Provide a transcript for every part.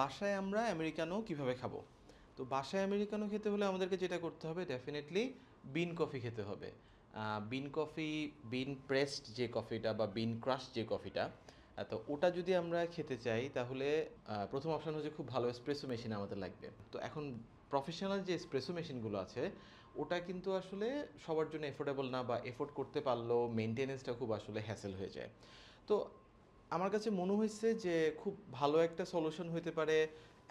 বাসায় আমরা আমেরিকানো কীভাবে খাব? তো বাসায় আমেরিকানো খেতে হলে আমাদেরকে যেটা করতে হবে ডেফিনেটলি বিন কফি খেতে হবে। বিন কফি বিন প্রেসড যে কফিটা বা বিন ক্রাশ যে কফিটা তো ওটা যদি আমরা খেতে চাই, তাহলে প্রথম অপশন হচ্ছে খুব ভালো এসপ্রেসো মেশিন আমাদের লাগবে। তো এখন প্রফেশনাল যে এসপ্রেসো মেশিনগুলো আছে, ওটা কিন্তু আসলে সবার জন্য এফোর্ডেবল না বা এফোর্ড করতে পারলেও মেনটেনেন্সটা খুব আসলে হ্যাসেল হয়ে যায়। তো আমার কাছে মনে হয়েছে যে খুব ভালো একটা সলিউশন হতে পারে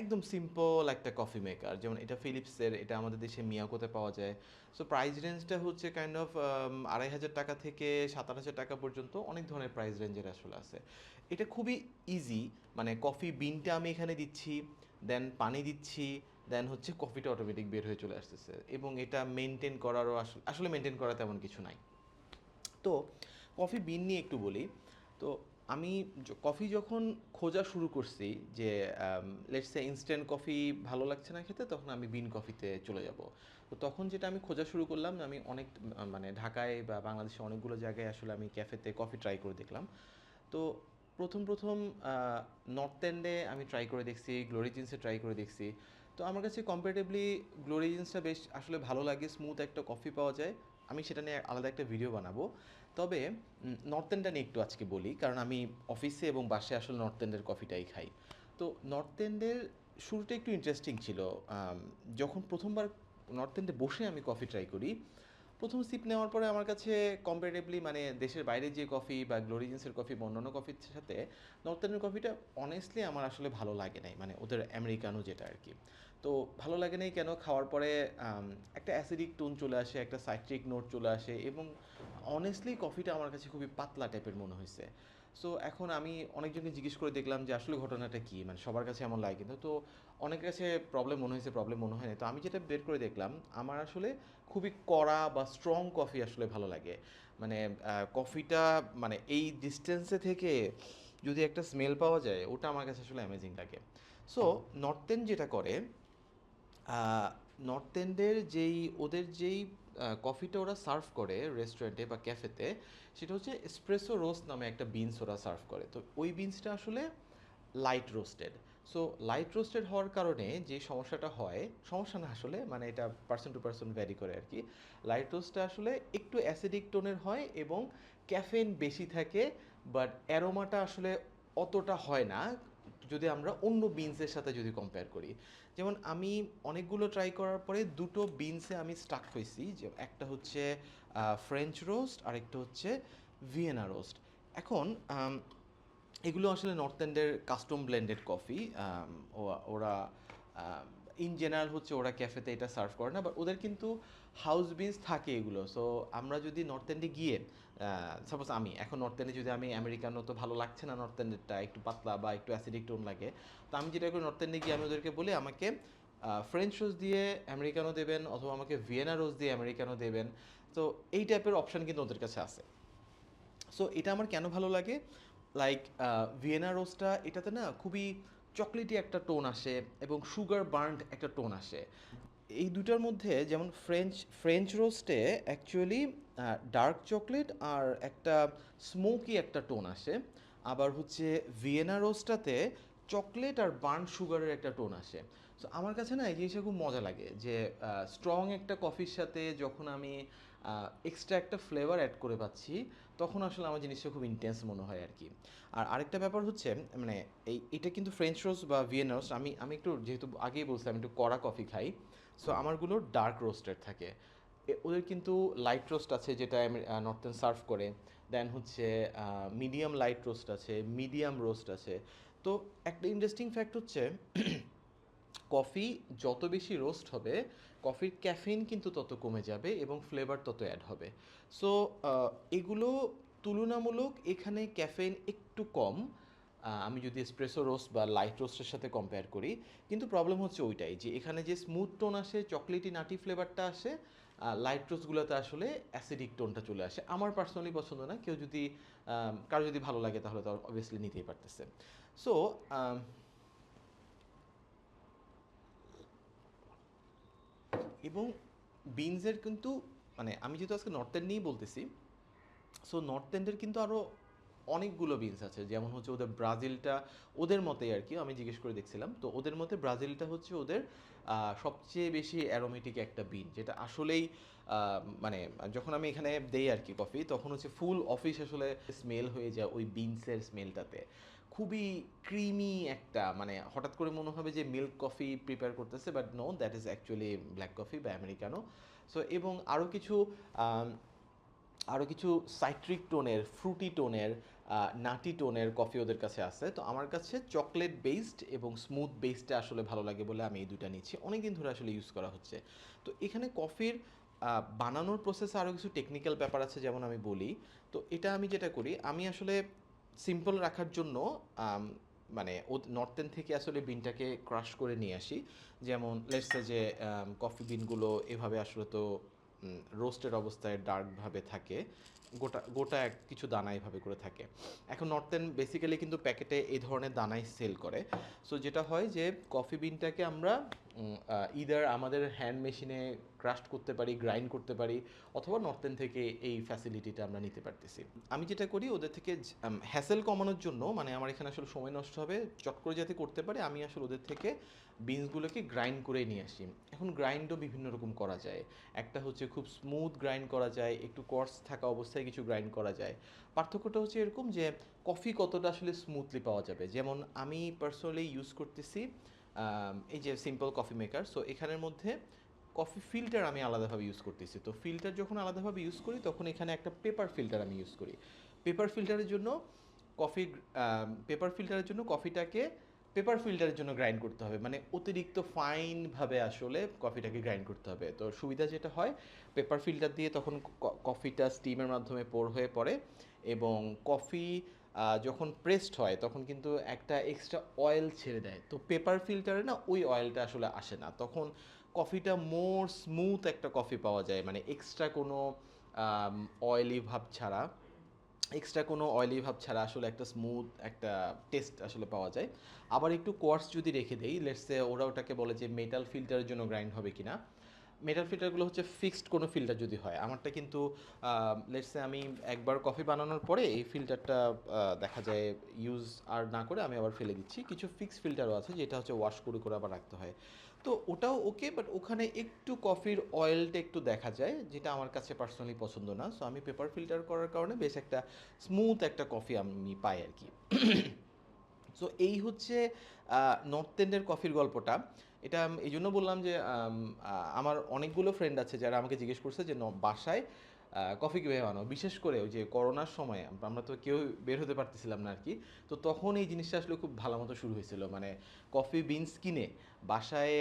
একদম সিম্পল একটা কফি মেকার যেমন এটা ফিলিপসের এটা আমাদের দেশে মিয়াকোতে পাওয়া যায়। সো প্রাইস রেঞ্জটা হচ্ছে কাইন্ড অফ আড়াই হাজার টাকা থেকে সাত হাজার টাকা পর্যন্ত অনেক ধরনের প্রাইস রেঞ্জের আসলে আছে। এটা খুবই ইজি মানে কফি বিনটা আমি এখানে দিচ্ছি দেন পানি দিচ্ছি দেন হচ্ছে কফিটা অটোমেটিক বের হয়ে চলে আসতেছে। এবং এটা মেনটেন করারও আসলে আসলে মেনটেন করা তেমন কিছু নাই। তো কফি বিন নিয়ে একটু বলি। তো আমি কফি যখন খোঁজা শুরু করছি যে লেটস সে ইনস্ট্যান্ট কফি ভালো লাগছে না খেতে, তখন আমি বিন কফিতে চলে যাব। তো তখন যেটা আমি খোঁজা শুরু করলাম আমি অনেক মানে ঢাকায় বা বাংলাদেশে অনেকগুলো জায়গায় আসলে আমি ক্যাফেতে কফি ট্রাই করে দেখলাম। তো প্রথম প্রথম নর্থ এন্ডে আমি ট্রাই করে দেখছি গ্লোরি জিন্সে ট্রাই করে দেখছি। তো আমার কাছে কম্পারেটিভলি গ্লোরি জিন্সটা বেশ আসলে ভালো লাগে স্মুথ একটা কফি পাওয়া যায়। আমি সেটা নিয়ে আলাদা একটা ভিডিও বানাবো। তবে নর্থ এন্ডটা নিয়ে একটু আজকে বলি, কারণ আমি অফিসে এবং বাসে আসলে নর্থ এন্ডের কফিটাই খাই। তো নর্থ এন্ডের শুরুটা একটু ইন্টারেস্টিং ছিল। যখন প্রথমবার নর্থ এন্ডে বসে আমি কফি ট্রাই করি প্রথম সিপ নেওয়ার পরে আমার কাছে কম্পারেটিভলি মানে দেশের বাইরে যে কফি বা গ্লোরিজেন্সের কফি বা অন্যান্য কফির সাথে নর্থ কফিটা অনেস্টলি আমার আসলে ভালো লাগে নাই মানে ওদের আমেরিকানও যেটা আর কি। তো ভালো লাগে নাই কেন? খাওয়ার পরে একটা অ্যাসিডিক টোন চলে আসে, একটা সাইট্রিক নোট চলে আসে এবং অনেস্টলি কফিটা আমার কাছে খুবই পাতলা টাইপের মনে হয়েছে সো এখন আমি অনেকজনকে জিজ্ঞেস করে দেখলাম যে আসলে ঘটনাটা কী? মানে সবার কাছে এমন লাগে কিন্তু তো অনেকের কাছে প্রবলেম মনে হয়েছে প্রবলেম মনে হয় না তো আমি যেটা বের করে দেখলাম, আমার আসলে খুবই কড়া বা স্ট্রং কফি আসলে ভালো লাগে। মানে কফিটা মানে এই ডিস্টেন্সে থেকে যদি একটা স্মেল পাওয়া যায়, ওটা আমার কাছে আসলে অ্যামেজিং লাগে। সো নর্থ এন্ড যেটা করে নর্থ এন্ডের যেই, ওদের যেই কফিটা ওরা সার্ভ করে রেস্টুরেন্টে বা ক্যাফেতে সেটা হচ্ছে এসপ্রেসো রোস্ট নামে একটা বিনস ওরা সার্ভ করে। তো ওই বিনসটা আসলে light roasted so light roasted হওয়ার কারণে যে সমস্যাটা হয়, সমস্যা না আসলে মানে এটা পার্সন টু পার্সন ভ্যারি করে আর কি। লাইট রোস্টটা আসলে একটু অ্যাসিডিক টোনের হয় এবং ক্যাফেন বেশি থাকে বাট অ্যারোমাটা আসলে অতটা হয় না। যদি আমরা অন্য বিনসের সাথে যদি কম্পেয়ার করি। যেমন আমি অনেকগুলো ট্রাই করার পরে দুটো বিনসে আমি স্টাক হয়েছি, যে একটা হচ্ছে ফ্রেঞ্চ রোস্ট আর একটা হচ্ছে ভিয়েনা রোস্ট এখন এগুলো আসলে নর্থ এন্ডের কাস্টম ব্লেন্ডেড কফি ওরা ইন জেনারেল হচ্ছে ওরা ক্যাফেতে এটা সার্ভ করে না বাট ওদের কিন্তু হাউস বিনস থাকে এগুলো। সো আমরা যদি নর্থ এন্ডে গিয়ে সাপোজ আমি, এখন নর্থ এন্ডে যদি আমি আমেরিকানো তো ভালো লাগছে না নর্থ এন্ডেরটা একটু পাতলা বা একটু অ্যাসিডিক টোন লাগে, তো আমি যেটা করি নর্থ এন্ডে গিয়ে আমি ওদেরকে বলি, আমাকে ফ্রেঞ্চ রোজ দিয়ে আমেরিকানো দেবেন, অথবা আমাকে ভিয়েনা রোজ দিয়ে আমেরিকানো দেবেন। তো এই টাইপের অপশান কিন্তু ওদের কাছে আছে। সো এটা আমার কেন ভালো লাগে? লাইক ভিয়েনা রোস্টটা এটাতে না খুবই চকলেটি একটা টোন আসে এবং সুগার বার্ন্ড একটা টোন আসে। এই দুটার মধ্যে যেমন ফ্রেঞ্চ ফ্রেঞ্চ রোস্টে অ্যাকচুয়ালি ডার্ক চকলেট আর একটা স্মোকি একটা টোন আসে। আবার হচ্ছে ভিয়েনা রোস্টটাতে চকলেট আর বার্ন সুগারের একটা টোন আসে। সো আমার কাছে না এই জিনিসটা খুব মজা লাগে যে স্ট্রং একটা কফির সাথে যখন আমি এক্সট্রা একটা ফ্লেভার অ্যাড করে পাচ্ছি, তখন আসলে আমার জিনিসটা খুব ইন্টেন্স মনে হয় আর কি। আর আরেকটা ব্যাপার হচ্ছে মানে এই, এটা কিন্তু ফ্রেঞ্চ রোস্ট বা ভিয়েন রোস্ট আমি আমি একটু যেহেতু আগেই বলছিলাম, একটু কড়া কফি খাই সো আমারগুলো ডার্ক রোস্টেড থাকে। ওদের কিন্তু লাইট রোস্ট আছে, যেটা নর্থেন সার্ভ করে দেন হচ্ছে মিডিয়াম লাইট রোস্ট আছে মিডিয়াম রোস্ট আছে। তো একটা ইন্টারেস্টিং ফ্যাক্ট হচ্ছে কফি যত বেশি রোস্ট হবে, কফির ক্যাফিন কিন্তু তত কমে যাবে এবং ফ্লেভার তত অ্যাড হবে। সো এগুলো তুলনামূলক এখানে ক্যাফেন একটু কম। আমি যদি এসপ্রেসো রোস্ট বা লাইট রোস্টের সাথে কম্পেয়ার করি, কিন্তু প্রবলেম হচ্ছে ওইটাই যে এখানে যে স্মুথ টোন আসে চকলেটি নাটি ফ্লেভারটা আসে লাইট রোস্টগুলোতে আসলে অ্যাসিডিক টোনটা চলে আসে। আমার পার্সোনালি পছন্দ না, কেউ যদি কারও যদি ভালো লাগে তাহলে তো অবভিয়াসলি নিতেই পারতেছে। সো এবং বিনসের কিন্তু মানে আমি যেহেতু আজকে নর্থ এন্ড নিয়েই বলতেছি সো নর্থ এন্ডের কিন্তু আরও অনেকগুলো বিনস আছে। যেমন হচ্ছে ওদের ব্রাজিলটা, ওদের মতেই আর কি, আমি জিজ্ঞেস করে দেখছিলাম। তো ওদের মতে ব্রাজিলটা হচ্ছে ওদের সবচেয়ে বেশি অ্যারোমেটিক একটা বিন, যেটা আসলেই মানে যখন আমি এখানে দেই আর কি কফি তখন হচ্ছে ফুল অফিস আসলে স্মেল হয়ে যায় ওই বিনসের স্মেলটাতে খুবই ক্রিমি একটা মানে হঠাৎ করে মনে হবে যে মিল্ক কফি প্রিপেয়ার করতেছে but no that is actually black coffee বা আমেরিকানো সো এবং আরও কিছু আরও কিছু সাইট্রিক টোনের ফ্রুটি টোনের নাটি টোনের কফি ওদের কাছে আছে। তো আমার কাছে চকলেট বেসড এবং স্মুথ বেসডটা আসলে ভালো লাগে বলে আমি এই দুইটা নিচ্ছি। অনেক দিন ধরে আসলে ইউজ করা হচ্ছে। তো এখানে কফির বানানোর প্রসেসে আরও কিছু টেকনিক্যাল ব্যাপার আছে যেমন আমি বলি। তো এটা আমি যেটা করি, আমি আসলে সিম্পল রাখার জন্য মানে ও নর্থেন থেকে আসলে বিনটাকে ক্রাশ করে নিয়ে আসি। যেমন লেটসে যে কফি বিনগুলো এভাবে আসলে তো রোস্টেড অবস্থায় ডার্কভাবে থাকে। গোটা গোটা এক কিছু দানা এভাবে করে থাকে। এখন নর্থেন বেসিক্যালি কিন্তু প্যাকেটে এই ধরনের দানাই সেল করে। সো যেটা হয় যে কফি বিনটাকে আমরা ইদার আমাদের হ্যান্ড মেশিনে ক্রাস্ট করতে পারি গ্রাইন্ড করতে পারি, অথবা নর্থেন থেকে এই ফ্যাসিলিটিটা আমরা নিতে পারতেছি। আমি যেটা করি, ওদের থেকে হ্যাসেল কমানোর জন্য মানে আমার এখানে আসলে সময় নষ্ট হবে, চট করে যাতে করতে পারে, আমি আসলে ওদের থেকে বিনসগুলোকে গ্রাইন্ড করে নিয়ে আসি। এখন গ্রাইন্ডও বিভিন্ন রকম করা যায়। একটা হচ্ছে খুব স্মুথ গ্রাইন্ড করা যায়, একটু কর্স থাকা অবস্থায় কিছু গ্রাইন্ড করা যায়। পার্থক্যটা হচ্ছে এরকম যে কফি কতটা আসলে স্মুথলি পাওয়া যাবে? যেমন আমি পার্সোনালি ইউজ করতেছি এই যে সিম্পল কফি মেকার সো এখানের মধ্যে কফি ফিল্টার আমি আলাদাভাবে ইউজ করতেছি। তো ফিল্টার যখন আলাদাভাবে ইউজ করি, তখন এখানে একটা পেপার ফিল্টার আমি ইউজ করি। পেপার ফিল্টারের জন্য কফি পেপার ফিল্টারের জন্য কফিটাকে পেপার ফিল্টারের জন্য গ্রাইন্ড করতে হবে। মানে অতিরিক্ত ফাইনভাবে আসলে কফিটাকে গ্রাইন্ড করতে হবে। তো সুবিধা যেটা হয় পেপার ফিল্টার দিয়ে তখন কফিটা স্টিমের মাধ্যমে পোর হয়ে পড়ে এবং কফি যখন প্রেসড হয়, তখন কিন্তু একটা এক্সট্রা অয়েল ছেড়ে দেয়। তো পেপার ফিল্টারে না ওই অয়েলটা আসলে আসে না। তখন কফিটা মোর স্মুথ একটা কফি পাওয়া যায়। মানে এক্সট্রা কোনো অয়েলি ভাব ছাড়া। এক্সট্রা কোনো অয়েলি ভাব ছাড়া আসলে একটা স্মুথ একটা টেস্ট আসলে পাওয়া যায়। আবার একটু কোয়ার্স যদি রেখে দেই লেটসে ওরা ওটাকে বলে যে মেটাল ফিল্টারের জন্য গ্রাইন্ড হবে কিনা। মেটাল ফিল্টারগুলো হচ্ছে ফিক্সড কোনো ফিল্টার যদি হয়। আমারটা কিন্তু লেটসে আমি একবার কফি বানানোর পরে এই ফিল্টারটা দেখা যায় ইউজ আর না করে আমি আবার ফেলে দিচ্ছি। কিছু ফিক্সড ফিল্টারও আছে যেটা হচ্ছে ওয়াশ করে করে আবার রাখতে হয়। তো ওটাও ওকে বাট ওখানে একটু কফির অয়েলটা একটু দেখা যায়, যেটা আমার কাছে পার্সোনালি পছন্দ না। সো আমি পেপার ফিল্টার করার কারণে বেশ একটা স্মুথ একটা কফি আমি পাই আর কি। সো এই হচ্ছে নর্থ এন্ডের কফির গল্পটা। এটা এই জন্য বললাম যে আমার অনেকগুলো ফ্রেন্ড আছে যারা আমাকে জিজ্ঞেস করছে যে বাসায় কফি কীভাবে বানাও। বিশেষ করে ওই যে করোনার সময়, আমরা তো কেউ বের হতে পারতেছিলাম না আর কি তো তখন এই জিনিসটা আসলে খুব ভালো মতো শুরু হয়েছিল। মানে কফি বিনস কিনে বাসায়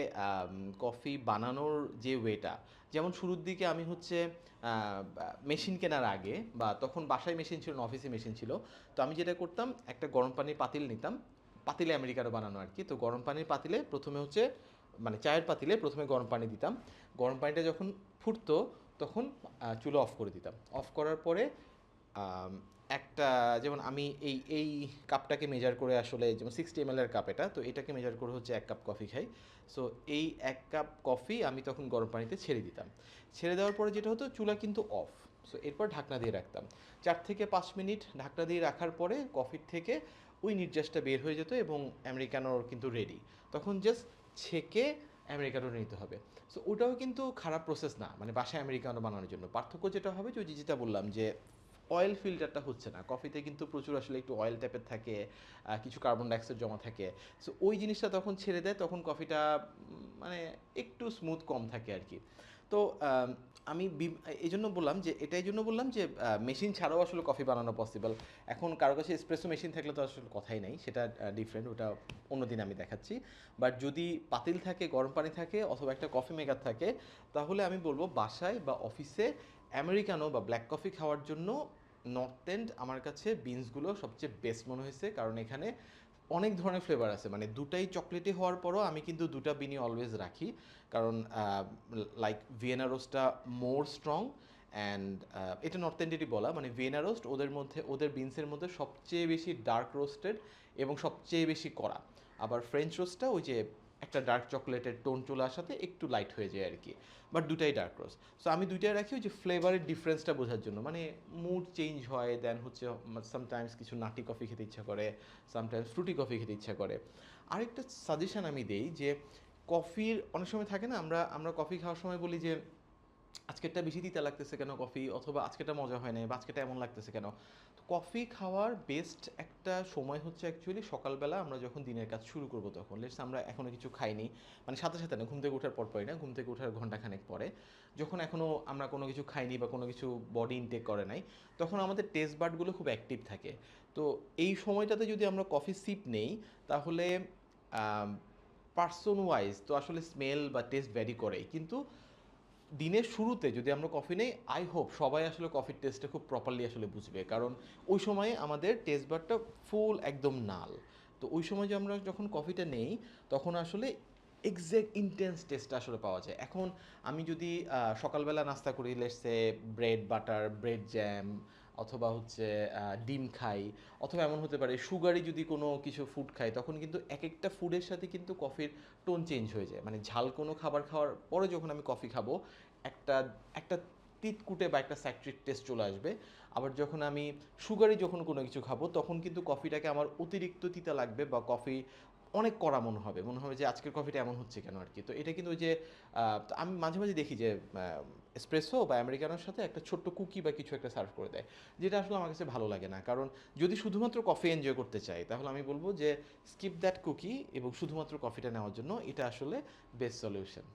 কফি বানানোর যে ওয়েটা, যেমন শুরুর দিকে আমি হচ্ছে মেশিন কেনার আগে বা তখন বাসায় মেশিন ছিল না অফিসে মেশিন ছিল। তো আমি যেটা করতাম, একটা গরম পানির পাতিল নিতাম। পাতিলে আমেরিকারও বানানো আর কি তো গরম পানির পাতিলে প্রথমে হচ্ছে মানে চায়ের পাতিলে প্রথমে গরম পানি দিতাম। গরম পানিটা যখন ফুটতো তখন চুলো অফ করে দিতাম। অফ করার পরে একটা যেমন আমি এই এই কাপটাকে মেজার করে আসলে যেমন সিক্সটি এম এর কাপ এটা, তো এটাকে মেজার করে হচ্ছে এক কাপ কফি খাই। সো এই এক কাপ কফি আমি তখন গরম পানিতে ছেড়ে দিতাম। ছেড়ে দেওয়ার পরে যেটা হতো, চুলা কিন্তু অফ সো এরপর ঢাকনা দিয়ে রাখতাম। চার থেকে পাঁচ মিনিট ঢাকনা দিয়ে রাখার পরে কফির থেকে ওই নির্যাসটা বের হয়ে যেত এবং আমেরিকানোর কিন্তু রেডি তখন জাস্ট ছেঁকে আমেরিকানো নিতে হবে। সো ওটাও কিন্তু খারাপ প্রসেস না। মানে বাসায় আমেরিকানো বানানোর জন্য। পার্থক্য যেটা হবে যে যেটা বললাম যে অয়েল ফিল্টারটা হচ্ছে না। কফিতে কিন্তু প্রচুর আসলে একটু অয়েল টাইপের থাকে কিছু কার্বন ডাইঅক্সাইড জমা থাকে। সো ওই জিনিসটা তখন ছেড়ে দেয়, তখন কফিটা মানে একটু স্মুথ কম থাকে আর কি। তো, আমি এই জন্য বললাম যে, এটাই জন্য বললাম যে মেশিন ছাড়াও আসলে কফি বানানো পসিবল এখন কারও কাছে এসপ্রেসো মেশিন থাকলে তো আসলে কথাই নাই, সেটা ডিফারেন্ট ওটা অন্যদিন আমি দেখাচ্ছি। বাট যদি পাতিল থাকে, গরম পানি থাকে, অথবা একটা কফি মেকার থাকে, তাহলে আমি বলব বাসায় বা অফিসে আমেরিকানো বা ব্ল্যাক কফি খাওয়ার জন্য নর্থ এন্ড আমার কাছে বিনসগুলো সবচেয়ে বেস্ট মনে হয়েছে। কারণ এখানে অনেক ধরনের ফ্লেভার আছে। মানে দুটাই চকলেটে হওয়ার পরও আমি কিন্তু দুটা বিনই অলওয়েজ রাখি। কারণ লাইক ভিয়েনা রোস্টটা মোর স্ট্রং অ্যান্ড এটা নর্থ এন্ডেরই বলা। মানে ভিয়েনা রোস্ট ওদের মধ্যে, ওদের বিনসের মধ্যে সবচেয়ে বেশি ডার্ক রোস্টেড এবং সবচেয়ে বেশি কড়া। আবার ফ্রেঞ্চ রোস্টটা ওই যে একটা ডার্ক চকলেটের টোন চলে আসাতে একটু লাইট হয়ে যায় আর কি বাট দুটাই ডার্ক রোজ সো আমি দুইটাই রাখি ওই যে ফ্লেভারের ডিফারেন্সটা বোঝার জন্য। মানে মুড চেঞ্জ হয় দেন হচ্ছে সামটাইমস কিছু নাটি কফি খেতে ইচ্ছা করে সামটাইমস ফ্রুটি কফি খেতে ইচ্ছা করে। আরেকটা সাজেশান আমি দেই যে কফির অনেক সময় থাকে না, আমরা আমরা কফি খাওয়ার সময় বলি যে আজকেরটা বেশি তিতা লাগতেছে কেন কফি? অথবা আজকেরটা মজা হয় নাই, বা আজকেরটা এমন লাগতেছে কেন? তো কফি খাওয়ার বেস্ট একটা সময় হচ্ছে অ্যাকচুয়ালি সকালবেলা আমরা যখন দিনের কাজ শুরু করব তখন। লেটস আমরা এখনও কিছু খাইনি মানে সাথে সাথে না, ঘুম থেকে ওঠার পর পরই না, ঘুম থেকে ওঠার ঘন্টাখানেক পরে। যখন এখনও আমরা কোনো কিছু খাইনি বা কোনো কিছু বডি ইনটেক করে নাই, তখন আমাদের টেস্ট বার্ডগুলো খুব অ্যাক্টিভ থাকে। তো এই সময়টাতে যদি আমরা কফি সিপ নেই, তাহলে পার্সন ওয়াইজ তো আসলে স্মেল বা টেস্ট ভ্যারি করেই। কিন্তু দিনের শুরুতে যদি আমরা কফি নেই আই হোপ সবাই আসলে কফির টেস্টটা খুব প্রপারলি আসলে বুঝবে। কারণ ওই সময়ে আমাদের টেস্ট বারটা ফুল একদম নাল। তো ওই সময় যে আমরা যখন কফিটা নেই, তখন আসলে এক্স্যাক্ট ইন্টেন্স টেস্টটা আসলে পাওয়া যায়। এখন আমি যদি সকালবেলা নাস্তা করি লেটসে ব্রেড বাটার ব্রেড জ্যাম অথবা হচ্ছে ডিম খাই, অথবা এমন হতে পারে সুগারি যদি কোনো কিছু ফুড খাই, তখন কিন্তু এক একটা ফুডের সাথে কিন্তু কফির টোন চেঞ্জ হয়ে যায়। মানে ঝাল কোনো খাবার খাওয়ার পরে যখন আমি কফি খাব, একটা একটা তিতকুটে বা একটা স্যাক্রিক টেস্ট চলে আসবে। আবার যখন আমি সুগারি যখন কোনো কিছু খাব, তখন কিন্তু কফিটাকে আমার অতিরিক্ত তিতা লাগবে বা কফি অনেক কড়া মনে হবে। মনে হবে যে আজকের কফিটা এমন হচ্ছে কেন আর কি তো এটা কিন্তু ওই যে আমি মাঝে মাঝে দেখি যে এসপ্রেসো বা আমেরিকানোর সাথে একটা ছোট্ট কুকি বা কিছু একটা সার্ভ করে দেয়, যেটা আসলে আমার কাছে ভালো লাগে না। কারণ যদি শুধুমাত্র কফি এনজয় করতে চাই, তাহলে আমি বলব যে স্কিপ দ্যাট কুকি এবং শুধুমাত্র কফিটা নেওয়ার জন্য এটা আসলে বেস্ট সলিউশন